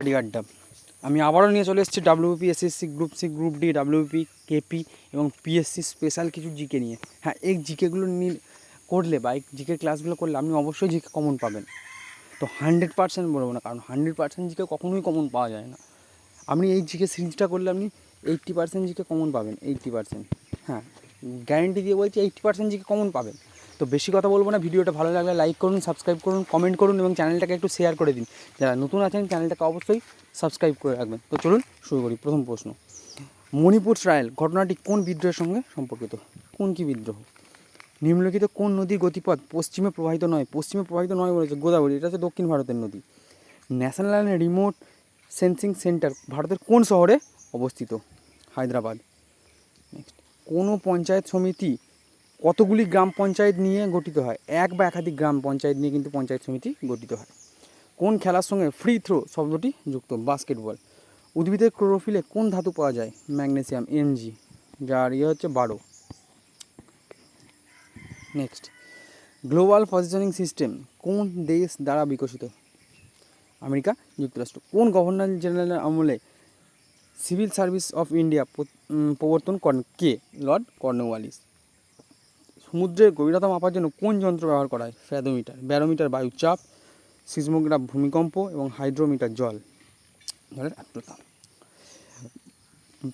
আড্ডা আমি আবারও নিয়ে চলে এসেছি WP SSC group C group D WP KP এবং পিএসসি স্পেশাল কিছু জিকে নিয়ে। হ্যাঁ এই জিকেগুলো নিয়ে করলে বা এই জিকে ক্লাসগুলো করলে আপনি অবশ্যই জিকে কমন পাবেন। তো হান্ড্রেড পার্সেন্ট বলব না, কারণ হান্ড্রেড পার্সেন্ট জিকে কখনোই কমন পাওয়া যায় না। আপনি এই জিকে সিরিজটা করলে আপনি এইট্টি পার্সেন্ট জিকে কমন পাবেন এইট্টি পার্সেন্ট হ্যাঁ গ্যারেন্টি দিয়ে বলছি এইট্টি পার্সেন্ট জিকে কমন পাবেন। তো বেশি কথা বলব না, ভিডিওটা ভালো লাগলে লাইক করুন সাবস্ক্রাইব করুন কমেন্ট করুন এবং চ্যানেলটাকে একটু শেয়ার করে দিন। যারা নতুন আছেন চ্যানেলটাকে অবশ্যই সাবস্ক্রাইব করে রাখবেন। তো চলুন শুরু করি, প্রথম প্রশ্ন। মণিপুর ট্রায়াল ঘটনাটি কোন বিদ্রোহের সঙ্গে সম্পর্কিত? কোন কি বিদ্রোহ? নিম্নলিখিত কোন নদীর গতিপথ পশ্চিমে প্রবাহিত নয়? পশ্চিমে প্রবাহিত নয় বলেছে গোদাবরী, এটা হচ্ছে দক্ষিণ ভারতের নদী। ন্যাশনাল রিমোট সেন্সিং সেন্টার ভারতের কোন শহরে অবস্থিত? হায়দ্রাবাদ। নেক্সট কোনো পঞ্চায়েত সমিতি কতগুলি গ্রাম পঞ্চায়েত নিয়ে গঠিত হয়? এক বা একাধিক গ্রাম পঞ্চায়েত নিয়ে কিন্তু পঞ্চায়েত সমিতি গঠিত হয়। কোন খেলার সঙ্গে ফ্রি থ্রো শব্দটি যুক্ত? বাস্কেটবল উদ্ভিদের ক্লোরোফিলে কোন ধাতু পাওয়া যায়? ম্যাগনেসিয়াম এমজি যার ইয়ে হচ্ছে বারো। নেক্সট গ্লোবাল পজিশনিং সিস্টেম কোন দেশ দ্বারা বিকশিত? আমেরিকা, যুক্তরাষ্ট্র। কোন গভর্নর জেনারেলের আমলে সিভিল সার্ভিস অফ ইন্ডিয়া প্রবর্তন করেন? কে লর্ড কর্নওয়ালিস সমুদ্রের গভীরতা মাপার জন্য কোন যন্ত্র ব্যবহার করা হয়? ফ্যাদোমিটার ব্যারোমিটার বায়ুর চাপ সিসমোগ্রাফ ভূমিকম্প এবং হাইড্রোমিটার জল। জলের আর্দ্রতা।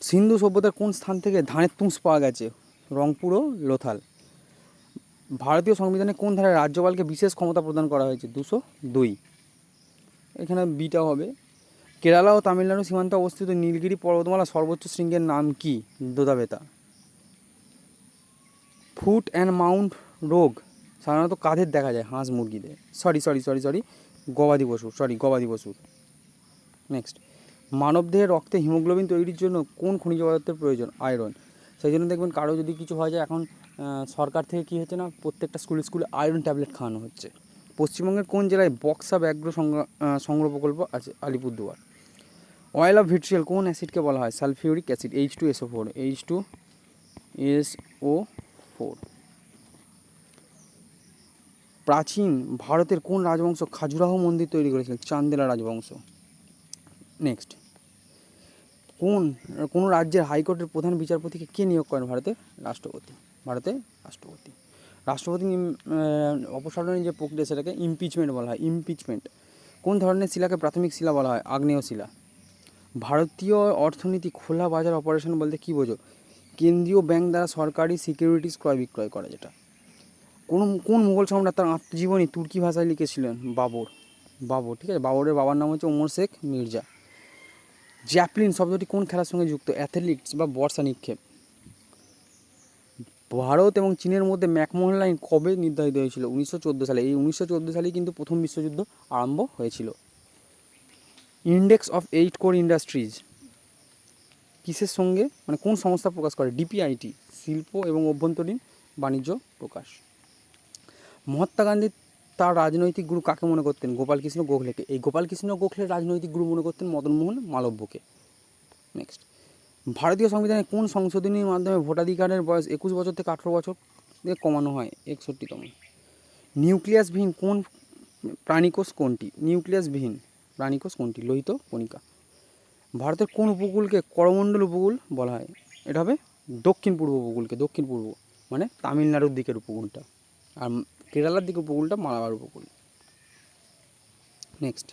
সিন্ধু সভ্যতার কোন স্থান থেকে ধানের তুষ পাওয়া গেছে? রংপুর ও লোথাল। ভারতীয় সংবিধানে কোন ধারায় রাজ্যপালকে বিশেষ ক্ষমতা প্রদান করা হয়েছে? দুশো দুই। এখানে বিটা হবে। কেরালা ও তামিলনাড়ু সীমান্তে অবস্থিত নীলগিরি পর্বতমালা সর্বোচ্চ শৃঙ্গের নাম কি? দোদাবেতা। ফুট অ্যান্ড মাউন্ট রোগ সাধারণত কাঁধের দেখা যায়? হাঁস মুরগিদের। সরি সরি সরি সরি গবাদি পশু সরি গবাদি পশুর নেক্সট মানবদেহের রক্তে হিমোগ্লোবিন তৈরির জন্য কোন খনিজ পদার্থের প্রয়োজন? আয়রন সেই জন্য দেখবেন কারও যদি কিছু হয় যায়, এখন সরকার থেকে কী হচ্ছে না, প্রত্যেকটা স্কুলে স্কুলে আয়রন ট্যাবলেট খাওয়ানো হচ্ছে। পশ্চিমবঙ্গের কোন জেলায় বক্সা ব্যাঘ্র সংগ্র- সংগ্রহ প্রকল্প আছে? আলিপুরদুয়ার। অয়েল অফ ভিট্রিয়াল কোন অ্যাসিডকে বলা হয়? Sulphuric acid H two SO four H two S O four প্রাচীন ভারতের কোন রাজবংশ খাজুরাহো মন্দির তৈরি করেছিল? চান্দেলা রাজবংশ। নেক্সট কোন কোন রাজ্যের হাইকোর্টের প্রধান বিচারপতিকে কে নিয়োগ করেন ভারতের রাষ্ট্রপতি? ভারতের রাষ্ট্রপতি। রাষ্ট্রপতি অপসারণের যে প্রক্রিয়া সেটাকে ইমপিচমেন্ট বলা হয়। ইমপিচমেন্ট কোন ধরনের শিলাকে প্রাথমিক শিলা বলা হয়? আগ্নেয় শিলা। ভারতীয় অর্থনীতি খোলা বাজার অপারেশন বলতে কী বোঝো? কেন্দ্রীয় ব্যাংক দ্বারা সরকারি সিকিউরিটিজ ক্রয় বিক্রয় করা যেটা। কোন কোন মুঘল সম্রাট তার আত্মজীবনী তুর্কি ভাষায় লিখেছিলেন? বাবর। বাবর, ঠিক আছে? বাবরের বাবার নাম হচ্ছে ওমর শেখ মির্জা। জ্যাপলিন শব্দটি কোন খেলার সঙ্গে যুক্ত? অ্যাথলেটিক্স বা বর্ষা নিক্ষেপ। ভারত এবং চীনের মধ্যে ম্যাকমোহন লাইন কবে নির্ধারিত হয়েছিল? উনিশশো চোদ্দ সালে। এই উনিশশো চোদ্দ সালেই কিন্তু প্রথম বিশ্বযুদ্ধ আরম্ভ হয়েছিল। Index of eight core industries কিসের সঙ্গে মানে কোন সংস্থা প্রকাশ করে? ডিপিআইটি, শিল্প এবং অভ্যন্তরীণ বাণিজ্য প্রকাশ। মহাত্মা গান্ধী তার রাজনৈতিক গুরু কাকে মনে করতেন? গোপালকৃষ্ণ গোখলেকে। এই গোপালকৃষ্ণ গোখলের রাজনৈতিক গুরু মনে করতেন মদনমোহন মালব্যকে। নেক্সট ভারতীয় সংবিধানে কোন সংশোধনীর মাধ্যমে ভোটাধিকারের বয়স একুশ বছর থেকে আঠেরো বছর দিয়ে কমানো হয়? একষট্টিতম। নিউক্লিয়াসবিহীন কোন প্রাণীকোষ কোনটি? নিউক্লিয়াসবিহীন প্রাণীকোষ কোনটি? লোহিত কণিকা। ভারতের কোন উপকূলকে করমণ্ডল উপকূল বলা হয়? এটা হবে দক্ষিণ পূর্ব উপকূলকে, দক্ষিণ পূর্ব মানে তামিলনাড়ুর দিকের উপকূলটা আর কেরালার দিকের উপকূলটা মালাবার উপকূল। নেক্সট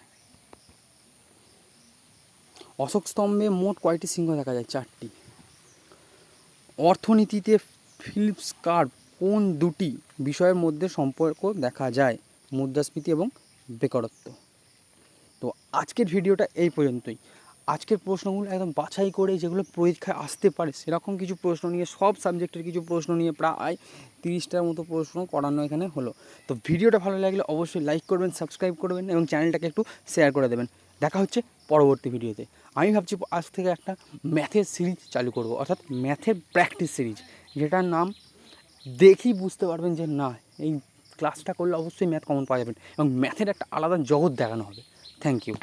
অশোক স্তম্ভে মোট কয়টি সিংহ দেখা যায়? চারটি। অর্থনীতিতে ফিলিপস কার্ভ কোন দুটি বিষয়ের মধ্যে সম্পর্ক দেখা যায়? মুদ্রাস্ফীতি এবং বেকারত্ব। তো আজকের ভিডিওটা এই পর্যন্তই। আজকের প্রশ্নগুলো একদম বাছাই করে যেগুলো পরীক্ষায় আসতে পারে, সেরকম কিছু প্রশ্ন নিয়ে, সব সাবজেক্টের কিছু প্রশ্ন নিয়ে প্রায় তিরিশটার মতো প্রশ্ন করানো এখানে হলো। তো ভিডিওটা ভালো লাগলে অবশ্যই লাইক করবেন সাবস্ক্রাইব করবেন এবং চ্যানেলটাকে একটু শেয়ার করে দেবেন। দেখা হচ্ছে পরবর্তী ভিডিওতে। আমি ভাবছি আজ থেকে একটা ম্যাথের সিরিজ চালু করব, অর্থাৎ ম্যাথের প্র্যাকটিস সিরিজ যেটার নাম দেখেই বুঝতে পারবেন যে না, এই ক্লাসটা করলে অবশ্যই ম্যাথ কমন পাওয়া যাবেন এবং ম্যাথের একটা আলাদা জগৎ দেখানো হবে। Thank you